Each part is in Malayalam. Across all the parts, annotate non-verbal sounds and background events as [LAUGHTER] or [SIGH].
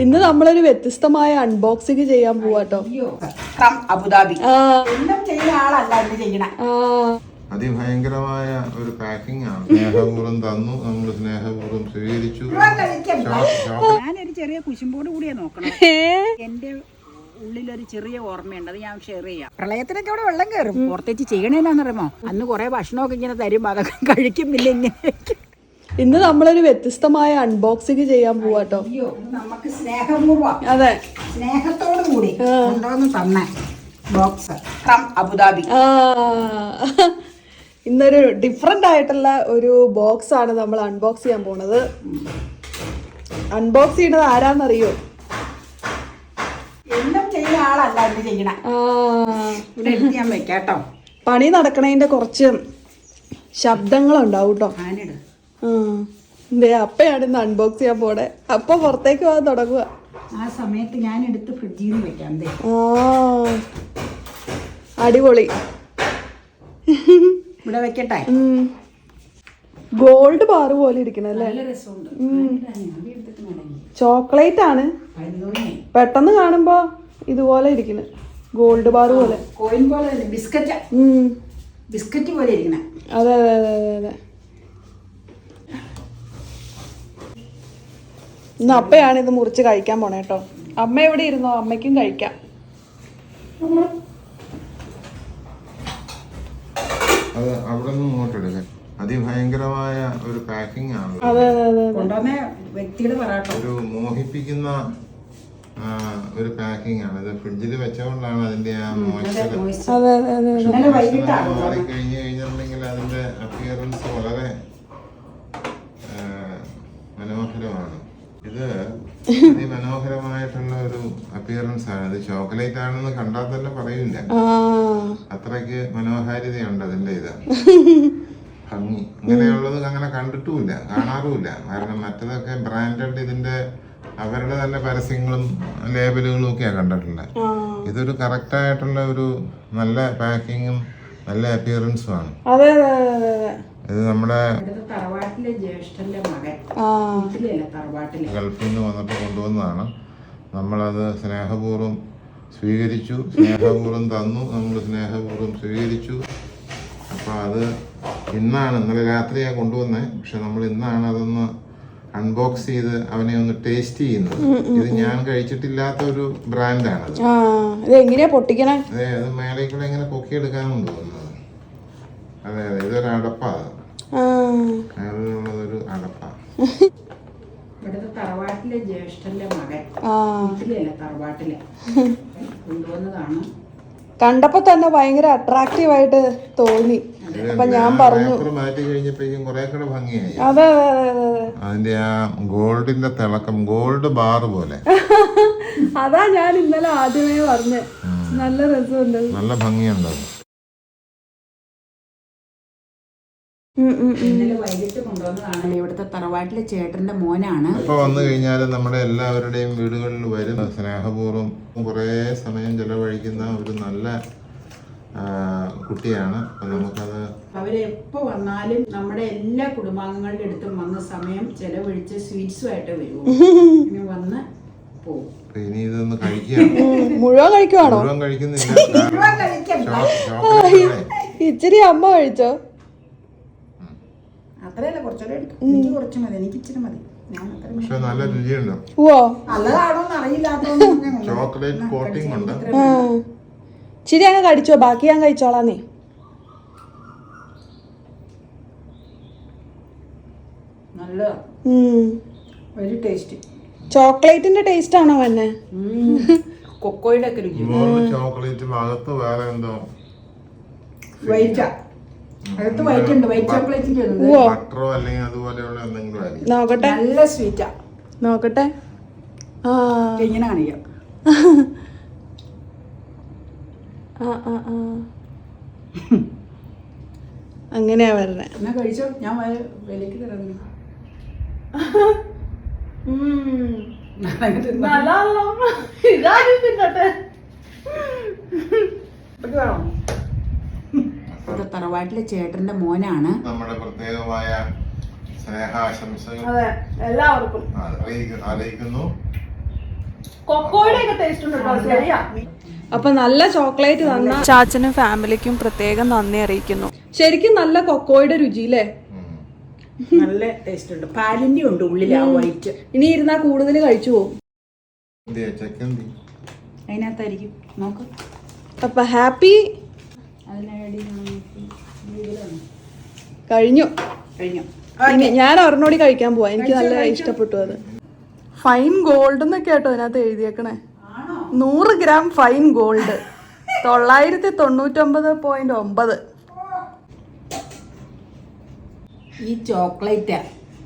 ഇന്ന് നമ്മളൊരു വ്യത്യസ്തമായ അൺബോക്സിങ് ചെയ്യാൻ പോവാട്ടോ അബുദാബി. അതിഭയങ്കരമായ ഒരു പാക്കിംഗ് ആണ്. [LAUGHS] സ്നേഹപൂർവം തന്നു. നമ്മൾ സ്നേഹപൂർവം സ്വീകരിച്ചു. ഞാനൊരു ചെറിയ കുശുമ്പോട് കൂടിയാ നോക്കണം. എന്റെ ഉള്ളിലൊരു ചെറിയ ഓർമ്മയുണ്ട്. അത് ഞാൻ ഷെയർ ചെയ്യാം. പ്രളയത്തിനൊക്കെ അവിടെ വെള്ളം കയറും പുറത്തേക്ക് ചെയ്യണേന്നാന്നറിയുമോ അന്ന് കുറെ ഭക്ഷണമൊക്കെ ഇങ്ങനെ തരും. അതൊക്കെ കഴിക്കും പിന്നെ ഇങ്ങനെ ഇന്ന് നമ്മളൊരു വ്യത്യസ്തമായ അൺബോക്സിങ് ചെയ്യാൻ പോവാട്ടോ നമുക്ക് സ്നേഹപൂർവം അതെ. സ്നേഹത്തോടു കൂടി തന്നെ ബോക്സ് ഫ്രം അബുദാബി. ഇന്നൊരു ഡിഫറെന്റ് ആയിട്ടുള്ള ഒരു ബോക്സ് ആണ് നമ്മൾ അൺബോക്സ് ചെയ്യാൻ പോണത്. അൺബോക്സ് ചെയ്യണത് ആരാന്നറിയോ? എല്ലാം ചെയ്യുന്ന ആളല്ല ഇത് ചെയ്യണ. ഇവിടെ എടുത്ത് ഞാൻ വെക്കാട്ടോ. പണി നടക്കണതിന്റെ കുറച്ച് ശബ്ദങ്ങളുണ്ടാവും കേട്ടോ ഫാനിട് ദേ അപ്പയാണ് ഇന്ന് അൺബോക്സ് ചെയ്യാൻ പോണേ. അപ്പ പുറത്തേക്ക് പോകാൻ തുടങ്ങുക ആ സമയത്ത് ഞാൻ എടുത്ത് ഫ്രിഡ്ജിൽ നിന്ന് വെക്കാം ഓ അടിപൊളി. ഇവിടെ വെക്കട്ടെ? ഗോൾഡ് ബാർ പോലെ ഇരിക്കണല്ലേ ചോക്ലേറ്റ് ആണ്. പെട്ടെന്ന് കാണുമ്പോ ഇതുപോലെ ഇരിക്കുന്നു ഗോൾഡ് ബാർ പോലെ. കോയിൻ പോലെ ബിസ്ക്കറ്റ്. ബിസ്ക്കറ്റ് പോലെ ഇരിക്കണ. അതെ അതെ അതെ അതെ അതെ. ഇന്ന് അപ്പയാണ് ഇത് മുറിച്ച് കഴിക്കാൻ പോണേ കേട്ടോ അമ്മ എവിടെ ഇരുന്നോ? അമ്മയ്ക്കും കഴിക്കാം. അത് അവിടെ നിന്ന് അതിഭയങ്കരമായ ഒരു പാക്കിംഗ് ആണ്. അതെ അതെ അതെ കൊണ്ടുവന്ന വ്യക്തിയുടെ പറയാട്ടോ ഒരു മോഹിപ്പിക്കുന്ന ഒരു പാക്കിംഗ് ആണ്. ഇത് ഫ്രിഡ്ജിൽ വെച്ചുകൊണ്ടാണ് അതിന്റെ ആ മോയ്സ്ചർ മാറി കഴിഞ്ഞു കഴിഞ്ഞിട്ടുണ്ടെങ്കിൽ അതിന്റെ അപ്പിയറൻസ് വളരെ മനോഹരമാണ്. ഇത് മനോഹരമായിട്ടുള്ള ഒരു അപ്പിയറൻസ് ആണ്. ഇത് ചോക്ലേറ്റ് ആണെന്ന് കണ്ടാൽ തന്നെ പറയില്ല. അത്രയ്ക്ക് മനോഹാരിതയുണ്ട് അതിന്റെ ഇത്. ഭംഗി. ഇങ്ങനെയുള്ളത് അങ്ങനെ കണ്ടിട്ടുമില്ല കാണാറുമില്ല. കാരണം മറ്റതൊക്കെ ബ്രാൻഡഡ് ഇതിന്റെ അവരുടെ തന്നെ പരസ്യങ്ങളും ലേബലുകളും ഒക്കെയാണ് കണ്ടിട്ടുള്ളത്. ഇതൊരു കറക്റ്റ് ആയിട്ടുള്ള ഒരു നല്ല പാക്കിങ്ങും നല്ല അപ്പിയറൻസും ആണ്. ഇത് നമ്മുടെ തറവാട്ടിലെ ജ്യേഷ്ഠന്റെ മകൻ. ആ. തറവാട്ടിലെ? ഗൾഫിൽ നിന്ന് വന്നിട്ട് കൊണ്ടുവന്നതാണ്. നമ്മളത് സ്നേഹപൂർവം സ്വീകരിച്ചു സ്നേഹപൂർവം തന്നു നമ്മൾ സ്നേഹപൂർവം സ്വീകരിച്ചു. അപ്പോൾ അത് ഇന്നാണ് ഇന്നലെ രാത്രിയാണ് കൊണ്ടുവന്നേ. പക്ഷെ നമ്മൾ ഇന്നാണ് അതൊന്ന് അൺബോക്സ് ചെയ്ത് അവനെ ഒന്ന് ടേസ്റ്റ് ചെയ്യുന്നത്. ഇത് ഞാൻ കഴിച്ചിട്ടില്ലാത്ത ഒരു ബ്രാൻഡാണ് ആ ഇത് എങ്ങനെയാ പൊട്ടിക്കണേ? അതെ അത് മേലെ കൂടെ ഇങ്ങനെ പൊക്കിയെടുക്കാനും തോന്നുന്നത് അതെ അതെ. ഇതൊരു മേലുള്ളതൊരു അടപ്പാണ് ഇവിടുത്തെ തറവാട്ടിലെ ജ്യേഷ്ഠന്റെ മകൻ. വീട്ടിലല്ല തറവാട്ടിലെ? കൊണ്ടുവന്നതാണ് കണ്ടപ്പോ തന്നെ ഭയങ്കര അട്രാക്റ്റീവ് ആയിട്ട് തോന്നി. അപ്പൊ ഞാൻ പറഞ്ഞു. മാറ്റി കഴിഞ്ഞപ്പോഴേക്കും കുറെ കൂടെ ഭംഗിയായി. അതെ അതെ അതെ അതെ അതെ. അതിന്റെ ആ ഗോൾഡിന്റെ തിളക്കം ഗോൾഡ് ബാർ പോലെ. [LAUGHS] അതാ ഞാൻ ഇന്നലെ ആദ്യമേ പറഞ്ഞത് നല്ല രസമുണ്ട്. നല്ല ഭംഗിയുണ്ട് ഇന്നലെ വൈകിട്ട് കൊണ്ടുവന്നതാണ് ഇവിടുത്തെ തറവാട്ടിലെ ചേട്ടന്റെ മോനാണ്. ഇപ്പൊ വന്നു കഴിഞ്ഞാൽ നമ്മുടെ എല്ലാവരുടെയും വീടുകളിൽ വരുന്ന സ്നേഹപൂർവം കുറേ സമയം ചെലവഴിക്കുന്ന ഒരു നല്ല കുട്ടിയാണ്. നമുക്കത് അവരെപ്പോ വന്നാലും നമ്മുടെ എല്ലാ കുടുംബാംഗങ്ങളുടെ അടുത്തും വന്ന സമയം ചെലവഴിച്ച് സ്വീറ്റ്സുമായിട്ട് വരുമോ ഇങ്ങനെ വന്ന് പോകും ഇനി ഇതൊന്ന് കഴിക്കുകയാണ്. ഉം, മുഴുവൻ കഴിക്കുവാണോ? മുഴുവൻ കഴിക്കുന്നില്ല. ഇച്ചിരി അമ്മ കഴിച്ചോ? അത്രയല്ല കുറച്ചുകൂടെ എടുക്കും. എനിക്ക് കുറച്ച് മതി എനിക്ക് ഇച്ചിരി മതി. ഞാൻ അത്ര പക്ഷെ നല്ല രുചിയുണ്ട്. അറിയില്ലാത്തതുകൊണ്ട് ചോക്ലേറ്റ് [LAUGHS] കോട്ടിംഗ് ഉണ്ട്. ഇച്ചിരി അങ്ങ് കടിച്ചോ ബാക്കി ഞാൻ കഴിച്ചോളാന്നേ നല്ല ഉം. ഒരു ടേസ്റ്റ് ചോക്ലേറ്റിന്റെ ടേസ്റ്റ് ആണോ എന്നെ കൊക്കോയുടെ ഒക്കെ രുചി. ചോക്ലേറ്റ് ഭാഗത്ത് വേറെ എന്തോ? വൈറ്റാ വൈറ്റ് ഉണ്ട് വൈറ്റ് ചോക്ലേറ്റിന്റെ ഉണ്ട് ഓ ബട്ടറോ അല്ലെങ്കിൽ അതുപോലെയുള്ള എന്തെങ്കിലും ആയിരിക്കും. നോക്കട്ടെ. നല്ല സ്വീറ്റാ നോക്കട്ടെ. ആ. ഇങ്ങനെ കാണിക്കാം. ആ ആ ആ. അങ്ങനെയാ വരണേ. എന്നാ കഴിച്ചോ? ഞാൻ വിലക്ക് തരാം. ഇവിടുത്തെ തറവാട്ടിലെ ചേട്ടന്റെ മോനാണ്. നമ്മുടെ പ്രത്യേകമായ സ്നേഹാശംസകൾ എല്ലാവർക്കും. അറിയിക്കുന്നു. അപ്പൊ നല്ല ചോക്ലേറ്റ് തന്ന ചാച്ചനും ഫാമിലിക്കും പ്രത്യേകം നന്ദി അറിയിക്കുന്നു. ശരിക്കും നല്ല കൊക്കോയുടെ രുചി അല്ലേ നല്ല ടേസ്റ്റ് ഉണ്ട്. പാലിന്റെ ഉണ്ട് ഉള്ളിൽ ആ വൈറ്റ് ഇനി ഇരുന്നാ കൂടുതൽ കഴിച്ചു പോകും. അതിനകത്തായിരിക്കും. നോക്ക്. അപ്പൊ ഹാപ്പി കഴിഞ്ഞു. കഴിഞ്ഞു. ഞാൻ ഒരെണ്ണോടി കഴിക്കാൻ പോവാ. എനിക്ക് നല്ല ഇഷ്ടപ്പെട്ടു അത്. ഫൈൻ ഗോൾഡ് എന്നൊക്കെ കേട്ടോ അതിനകത്ത് എഴുതിയേക്കണേ. നൂറ് ഗ്രാം ഫൈൻ ഗോൾഡ്. [LAUGHS] തൊള്ളായിരത്തി തൊണ്ണൂറ്റൊമ്പത് പോയിന്റ് ഒമ്പത്. ഈ ചോക്ലേറ്റ്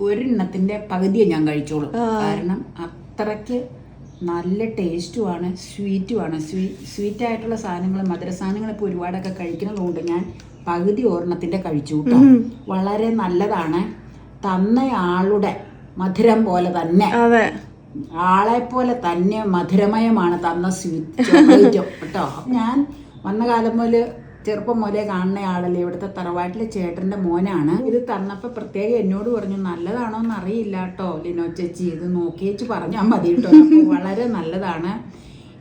ഒരെണ്ണത്തിന്റെ പകുതിയെ ഞാൻ കഴിച്ചോളൂ. കാരണം അത്രയ്ക്ക് നല്ല ടേസ്റ്റുമാണ് സ്വീറ്റുമാണ്. സ്വീ സ്വീറ്റായിട്ടുള്ള സാധനങ്ങൾ മധുര സാധനങ്ങൾ ഇപ്പോൾ ഒരുപാടൊക്കെ കഴിക്കുന്നതുകൊണ്ട് ഞാൻ പകുതി ഓർണത്തിന്റെ കഴിച്ചു കേട്ടോ. വളരെ നല്ലതാണ്. തന്നയാളുടെ മധുരം പോലെ തന്നെ. ആളെ പോലെ തന്നെ മധുരമയമാണ് തന്ന സ്വീറ്റ് [LAUGHS] കേട്ടോ. ഞാൻ വന്ന കാലം മുതൽ ചെറുപ്പം മുതലേ കാണുന്ന ആളല്ലേ? ഇവിടുത്തെ തറവാട്ടിലെ ചേട്ടന്റെ മോനാണ്. ഇത് തന്നപ്പോൾ പ്രത്യേകം എന്നോട് പറഞ്ഞു നല്ലതാണോ എന്ന് അറിയില്ല കേട്ടോ ലിനോ ചേച്ചി. ഇത് നോക്കിയേച്ച് പറഞ്ഞാൽ മതി കേട്ടോ വളരെ നല്ലതാണ്.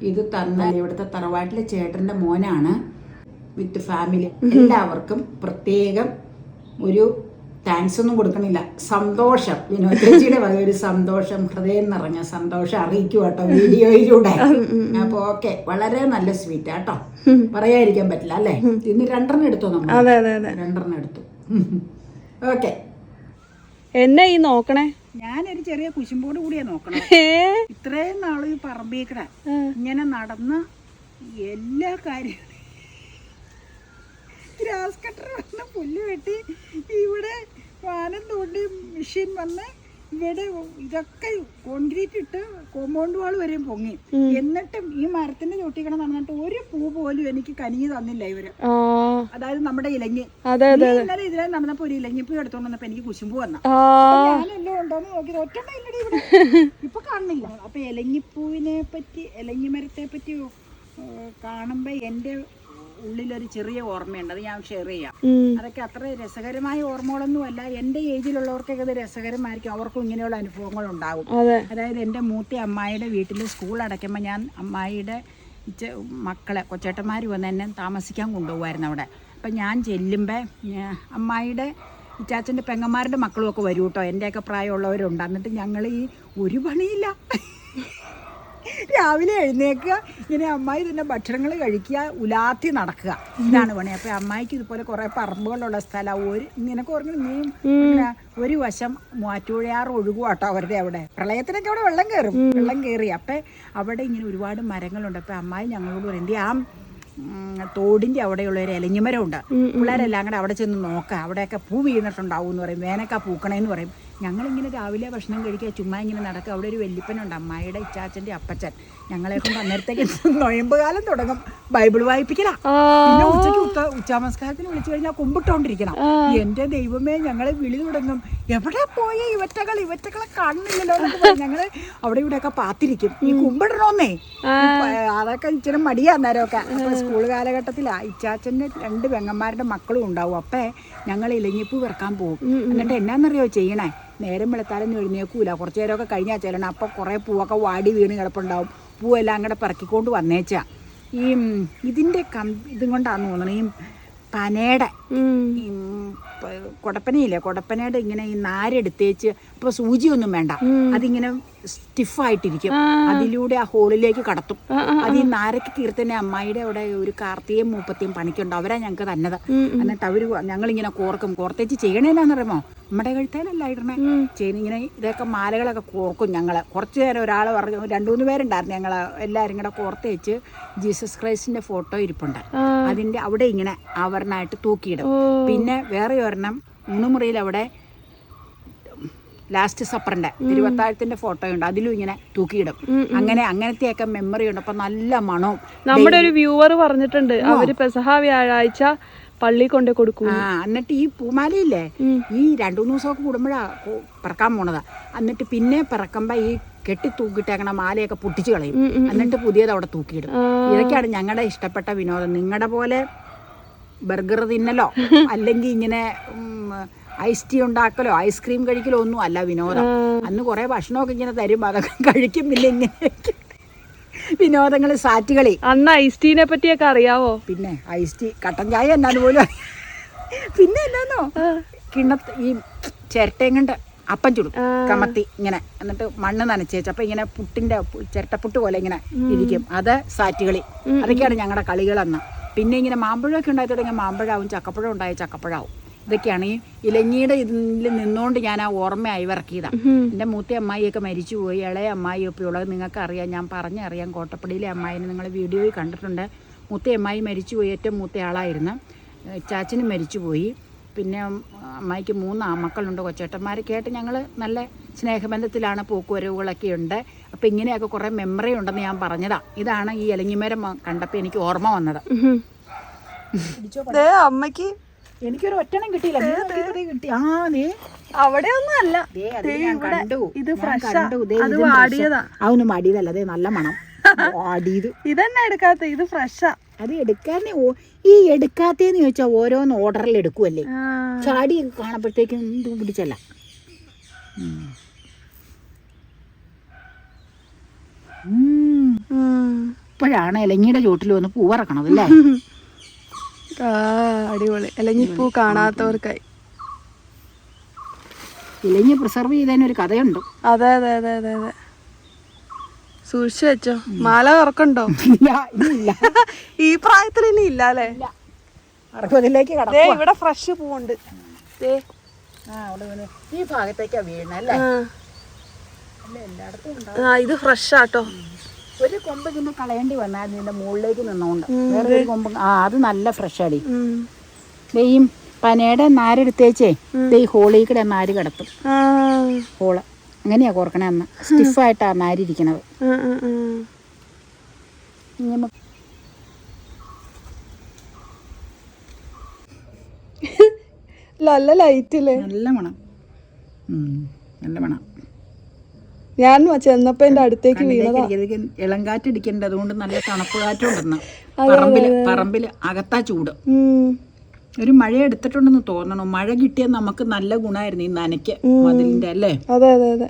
ഇത് തന്ന ഇവിടുത്തെ തറവാട്ടിലെ ചേട്ടന്റെ മോനാണ്. With family. എല്ലാവർക്കും പ്രത്യേകം ഒരു താങ്ക്സ് ഒന്നും കൊടുക്കണില്ല. സന്തോഷം. വിനോദജിയുടെ ചേച്ചിയുടെ വക ഒരു സന്തോഷം ഹൃദയം നിറഞ്ഞ സന്തോഷം അറിയിക്കും കേട്ടോ വീഡിയോയിലൂടെ. അപ്പൊ ഓക്കെ. വളരെ നല്ല സ്വീറ്റ് ആട്ടോ പറയാതിരിക്കാൻ പറ്റില്ല അല്ലേ? ഇന്ന് രണ്ടെണ്ണം എടുത്തു നമ്മൾ? അതെ അതെ അതെ. രണ്ടെണ്ണം എടുത്തു. ഓക്കെ. എന്നെ ഈ നോക്കണേ? ഞാനൊരു ചെറിയ കുശുമ്പോട് കൂടിയാ നോക്കണം. ഇത്രയും നാൾ ഈ പറമ്പിക്കട ഇങ്ങനെ നടന്ന എല്ലാ കാര്യങ്ങളും ഗ്രാസ് കട്ടർ വന്ന പുല്ല് വെട്ടി ഇവിടെ വാനം തോണ്ടി മെഷീൻ വന്ന് ഇവിടെ ഇതൊക്കെ കോൺക്രീറ്റ് ഇട്ട് കോമ്പൗണ്ട് വാൾ വരെയും പൊങ്ങി. എന്നിട്ടും ഈ മരത്തിന്റെ ചോട്ടിക്കണം നടന്നിട്ട് ഒരു പൂ പോലും എനിക്ക് കനിഞ്ഞു തന്നില്ല ഇവർ. അതായത് നമ്മുടെ ഇലഞ്ഞി ഇന്നലെ ഇതിലെ നടന്നപ്പോ ഒരു ഇലഞ്ഞിപ്പൂ എടുത്തോണ്ട് വന്നപ്പോ എനിക്ക് കുശുമ്പ് വന്ന. ഞാനെല്ലാം ഉണ്ടോന്ന് നോക്കിയത്. ഒറ്റ ഇല്ലടി ഇവിടെ? [LAUGHS] ഇപ്പൊ കാണുന്നില്ല. അപ്പൊ ഇലഞ്ഞിപ്പൂവിനെ പറ്റി ഇലഞ്ഞി മരത്തെ പറ്റി കാണുമ്പോ എന്റെ ഉള്ളിലൊരു ചെറിയ ഓർമ്മയുണ്ട്. അത് ഞാൻ ഷെയർ ചെയ്യാം. അതൊക്കെ അത്ര രസകരമായ ഓർമ്മകളൊന്നും അല്ല എന്റെ ഏജിലുള്ളവർക്കൊക്കെ അത് രസകരമായിരിക്കും. അവർക്കും ഇങ്ങനെയുള്ള അനുഭവങ്ങൾ ഉണ്ടാകും അതായത് എന്റെ മൂത്തി അമ്മായിയുടെ വീട്ടിൽ സ്കൂൾ അടയ്ക്കുമ്പോൾ ഞാൻ അമ്മായിയുടെ ഇച്ച മക്കളെ കൊച്ചേട്ടന്മാർ വന്ന് എന്നെ താമസിക്കാൻ കൊണ്ടുപോകുമായിരുന്നു അവിടെ. അപ്പം ഞാൻ ചെല്ലുമ്പോൾ അമ്മായിയുടെ ഇച്ചാച്ചന്റെ പെങ്ങന്മാരുടെ മക്കളും ഒക്കെ വരും കേട്ടോ എന്റെയൊക്കെ പ്രായമുള്ളവരുണ്ട്. എന്നിട്ട് ഞങ്ങൾ ഈ ഒരു പണിയില്ല. രാവിലെ എഴുന്നേക്കുക. ഇങ്ങനെ അമ്മായി തന്നെ ഭക്ഷണങ്ങൾ കഴിക്കുക ഉലാത്തി നടക്കുക. ഇതാണ് പണി. അപ്പൊ അമ്മായിക്ക് ഇതുപോലെ കുറെ പറമ്പുകളുള്ള സ്ഥലം. ഒരു ഇങ്ങനെ കുറഞ്ഞു നീ ഒരു വശം മൂവാറ്റുപുഴയാറ് ഒഴുകും കേട്ടോ അവരുടെ അവിടെ. പ്രളയത്തിനൊക്കെ അവിടെ വെള്ളം കയറും. വെള്ളം കയറി. അപ്പൊ അവിടെ ഇങ്ങനെ ഒരുപാട് മരങ്ങളുണ്ട്. അപ്പൊ അമ്മായി ഞങ്ങളോട് പറയേണ്ടി ആ തോടിന്റെ അവിടെയുള്ള ഒരു ഇലഞ്ഞിമരമുണ്ട് പിള്ളേരെല്ലാം കൂടെ അവിടെ ചെന്ന് നോക്കാം. അവിടെയൊക്കെ പൂ വീണിട്ടുണ്ടാവും എന്ന് പറയും. വേനൊക്കെ പൂക്കണേന്ന് പറയും. ഞങ്ങളിങ്ങനെ രാവിലെ ഭക്ഷണം കഴിക്കുക ചുമ്മാ ഇങ്ങനെ നടക്കുക. അവിടെ ഒരു വല്യപ്പനുണ്ട് അമ്മായിയുടെ ഇച്ചാച്ചന്റെ അപ്പച്ചൻ. ഞങ്ങളെ കൊണ്ട് അന്നേരത്തേക്ക് [LAUGHS] നൊയമ്പ് കാലം തുടങ്ങും. ബൈബിൾ വായിപ്പിക്കലാ. പിന്നെ ഉച്ചയ്ക്ക് ഉച്ച ഉച്ചാമസ്കാരത്തിന് വിളിച്ചു കഴിഞ്ഞാൽ കുമ്പിട്ടോണ്ടിരിക്കണം. എന്റെ ദൈവമേ ഞങ്ങളെ വിളി തുടങ്ങും. എവിടെ പോയ ഇവറ്റകൾ? ഇവറ്റകളെ കാണുന്നില്ലല്ലോ എന്നൊക്കെ പറഞ്ഞ് ഞങ്ങൾ അവിടെ ഇവിടെയൊക്കെ പാത്തിരിക്കും. ഈ കുമ്പിടണോന്നേ. അതൊക്കെ ഇച്ചിരി മടിയാ അന്നേരമൊക്കെ. സ്കൂൾ കാലഘട്ടത്തിലാ ഇച്ചാച്ചന്റെ രണ്ട് പെങ്ങന്മാരുടെ മക്കളും ഉണ്ടാവും. അപ്പേ ഞങ്ങൾ ഇലങ്ങിപ്പൂ വിറക്കാൻ പോകും എന്നിട്ട് എന്നാന്നറിയോ ചെയ്യണേ? നേരം വെളുത്താലൊന്നും എഴുന്നേക്കൂല കുറച്ച് നേരമൊക്കെ കഴിഞ്ഞാൽ ചെല്ലണം. അപ്പം കുറേ പൂവൊക്കെ വാടി വീണ് കിടപ്പുണ്ടാവും. പൂവെല്ലാം കൂടെ പിറക്കിക്കൊണ്ട് വന്നേച്ചാ. ഈ ഇതിന്റെ കം ഇതും കൊണ്ടാന്ന് തോന്നുന്നത് ഈ പനയുടെ കൊടപ്പനയില്ലേ? കൊടപ്പനയുടെ ഇങ്ങനെ ഈ നാരെടുത്തേച്ച് ഇപ്പൊ സൂചിയൊന്നും വേണ്ട. അതിങ്ങനെ സ്റ്റിഫായിട്ടിരിക്കും അതിലൂടെ ആ ഹോളിലേക്ക് കടത്തും. അത് ഈ നാരക്ക് കീർത്തനെ അമ്മായിയുടെ അവിടെ ഒരു കാർത്തികയും മൂപ്പത്തിയും പണിക്കുണ്ട്. അവരാ ഞങ്ങൾക്ക് തന്നത്. എന്നിട്ട് അവർ ഞങ്ങളിങ്ങനെ കോർക്കും. കോർത്തേച്ച് ചെയ്യണേനാന്നറിയുമോ നമ്മുടെ കഴുത്തേനല്ല ഇടണേ. ചെയ്യുന്ന ഇങ്ങനെ ഇതൊക്കെ മാലകളൊക്കെ കോർക്കും ഞങ്ങൾ. കുറച്ചു നേരം ഒരാൾ പറഞ്ഞു രണ്ടു മൂന്ന് പേരുണ്ടായിരുന്നു ഞങ്ങൾ എല്ലാവരും കൂടെ കോർത്തേച്ച് ജീസസ് ക്രൈസ്റ്റിന്റെ ഫോട്ടോ ഇരിപ്പുണ്ട്. അതിന്റെ അവിടെ ഇങ്ങനെ ആവരണമായിട്ട് തൂക്കിയിടും. പിന്നെ വേറെ ഒരെണ്ണം ഊണുമുറിയിൽ അവിടെ ലാസ്റ്റ് സപ്പറിന്റെ തിരുവത്താഴത്തിന്റെ ഫോട്ടോ ഉണ്ട്. അതിലും ഇങ്ങനെ തൂക്കിയിടും. അങ്ങനെ അങ്ങനത്തെയൊക്കെ മെമ്മറി ഉണ്ട്. അപ്പൊ നല്ല മണവും. നമ്മുടെ ഒരു വ്യൂവർ പറഞ്ഞിട്ടുണ്ട്. അവർ പെസഹ വ്യാഴാഴ്ച പള്ളി കൊണ്ട് കൊടുക്കും. ആ എന്നിട്ട് ഈ പൂമാലയില്ലേ? ഈ രണ്ടു മൂന്ന് ദിവസമൊക്കെ കൂടുമ്പോഴാ പിറക്കാൻ പോണതാ. എന്നിട്ട് പിന്നെ പിറക്കുമ്പോ ഈ കെട്ടി തൂക്കിട്ടേക്കണ മാലയൊക്കെ പൊട്ടിച്ചു കളയും. എന്നിട്ട് പുതിയത് അവിടെ തൂക്കിയിടും. ഇതൊക്കെയാണ് ഞങ്ങളുടെ ഇഷ്ടപ്പെട്ട വിനോദം. നിങ്ങളുടെ പോലെ ബർഗർ തിന്നലോ? [LAUGHS] അല്ലെങ്കിൽ ഇങ്ങനെ ഐസ് ടീ ഉണ്ടാക്കലോ? ഐസ്ക്രീം കഴിക്കലോ? ഒന്നും അല്ല വിനോദം. അന്ന് കൊറേ ഭക്ഷണമൊക്കെ ഇങ്ങനെ തരും അതൊക്കെ കഴിക്കുന്നില്ല ഇങ്ങനെ വിനോദങ്ങൾ സാറ്റുകളി. അന്ന് ഐസ് ടീനെ പറ്റിയൊക്കെ അറിയാവോ? പിന്നെ ഐസ് ടീ കട്ടൻ ചായ എന്നാന്ന് പോലും പിന്നെ എന്നാന്നോ കിണ്ണത്ത് ഈ ചിരട്ടയും കണ്ട് അപ്പം ചുടും. കമത്തി ഇങ്ങനെ. എന്നിട്ട് മണ്ണ് നനച്ചേച്ച് അപ്പൊ ഇങ്ങനെ പുട്ടിന്റെ ചിരട്ടപ്പുട്ട് പോലെ ഇങ്ങനെ ഇരിക്കും. അത് സാറ്റുകളി. അതൊക്കെയാണ് ഞങ്ങളുടെ കളികളെന്ന്. പിന്നെ ഇങ്ങനെ മാമ്പഴമൊക്കെ ഉണ്ടായി തുടങ്ങിയ മാമ്പഴാവും ചക്കപ്പഴം ഉണ്ടായ ചക്കപ്പഴാവും. ഇതൊക്കെയാണ്. ഈ ഇലഞ്ഞിയുടെ ഇതിൽ നിന്നുകൊണ്ട് ഞാൻ ആ ഓർമ്മയായി ഇറക്കിയതാണ് എന്റെ മൂത്ത അമ്മായിയൊക്കെ മരിച്ചുപോയി. ഇളയ അമ്മായി ഒപ്പി ഉള്ളത് നിങ്ങൾക്ക് അറിയാം ഞാൻ പറഞ്ഞറിയാം. കോട്ടപ്പടിയിലെ അമ്മായിനെ നിങ്ങൾ വീഡിയോയിൽ കണ്ടിട്ടുണ്ട്. മൂത്ത അമ്മായി മരിച്ചുപോയി. ഏറ്റവും മൂത്ത ആളായിരുന്നു. ചാച്ചനും മരിച്ചുപോയി. പിന്നെ അമ്മായിക്ക് മൂന്ന് മക്കളുണ്ട് കൊച്ചേട്ടന്മാരൊക്കെ ആയിട്ട് ഞങ്ങൾ നല്ല സ്നേഹബന്ധത്തിലാണ് പോക്കുവരവുകളൊക്കെ ഉണ്ട്. അപ്പം ഇങ്ങനെയൊക്കെ കുറേ മെമ്മറി ഉണ്ടെന്ന് ഞാൻ പറഞ്ഞതാണ് ഇതാണ് ഈ ഇലങ്ങിമരം കണ്ടപ്പോൾ എനിക്ക് ഓർമ്മ വന്നത്. അമ്മയ്ക്ക് എനിക്കൊരു ഒറ്റണം കിട്ടിയില്ല. കിട്ടി. ആ നീ അവിടെ ഒന്നും അല്ല ദേ അത് ഞാൻ കണ്ടു. ഇത് ഫ്രഷ്. അത്. വാടിയതാ. അതൊന്നും മടിയതല്ല. അതെ നല്ല മണം. വാടിയത്. ഇതന്നെ എടുക്കാത്ത? ഇത് ഫ്രഷാ. അത് എടുക്കാതെ ഈ എടുക്കാത്തേന്ന് ചോദിച്ചാൽ ഓരോന്ന് ഓർഡറിൽ എടുക്കുമല്ലേ ചാടി കാണുമ്പോഴത്തേക്കും എന്തും പിടിച്ചല്ല. ഇപ്പോഴാണ് ഇലങ്ങിയുടെ ചോട്ടിൽ വന്ന് പൂവറക്കണം അല്ലേ? [LAUGHS] ആ അടിപൊളി. അല്ലെങ്കിൽ പൂ കാണാത്തവർക്കായി. ഇലങ്ങി പ്രിസർവ് ചെയ്തതിനൊരു കഥയുണ്ട്. അതെ അതെ അതെ അതെ അതെ. സൂക്ഷിച്ചു വെച്ചോ. മാല ഇനിയില്ല ഈ പ്രായത്തിൽ ഇനി ഇല്ല അല്ലേ? അറുപതിലേക്ക് ഇവിടെ ഫ്രഷ് പൂവുണ്ട്. ഈ ഭാഗത്തേക്കാ വീണല്ലേ ഇത് ഫ്രഷ് ആട്ടോ. ഒരു കൊമ്പ് ഇതിന് കളയേണ്ടി വന്നായിരുന്നു ഇതിന്റെ മുകളിലേക്ക് നിന്നോണ്ട് വേറെ ഒരു കൊമ്പ് ആ അത് നല്ല ഫ്രഷ് അടി ഈ പനയുടെ നാരെടുത്തേച്ചേ ഈ ഹോളിൽ കൂടെ നാര് കിടത്തും. ഹോൾ അങ്ങനെയാ കോർക്കണേ അന്ന്. സ്റ്റിഫായിട്ടാ നാരിരിക്കണത് [LAUGHS] നല്ല ലൈറ്റ് നല്ല മണം. നല്ല മണം. ഞാൻ ചെന്നപ്പോ എന്റെ അടുത്തേക്ക് വീണതാ. കണ്ണിലേക്ക് ഇളങ്കാറ്റടിക്കണ്ട അതുകൊണ്ട് നല്ല തണുപ്പ് കാറ്റുണ്ടെന്ന് പറമ്പിൽ പറമ്പിൽ അകത്താ ചൂട്. ഒരു മഴ എടുത്തിട്ടുണ്ടെന്ന് തോന്നണു. മഴ കിട്ടിയാൽ നമുക്ക് നല്ല ഗുണമായിരുന്നു ഈ നനയ്ക്ക് മതിലിന്റെ അല്ലേ? അതെ അതെ അതെ.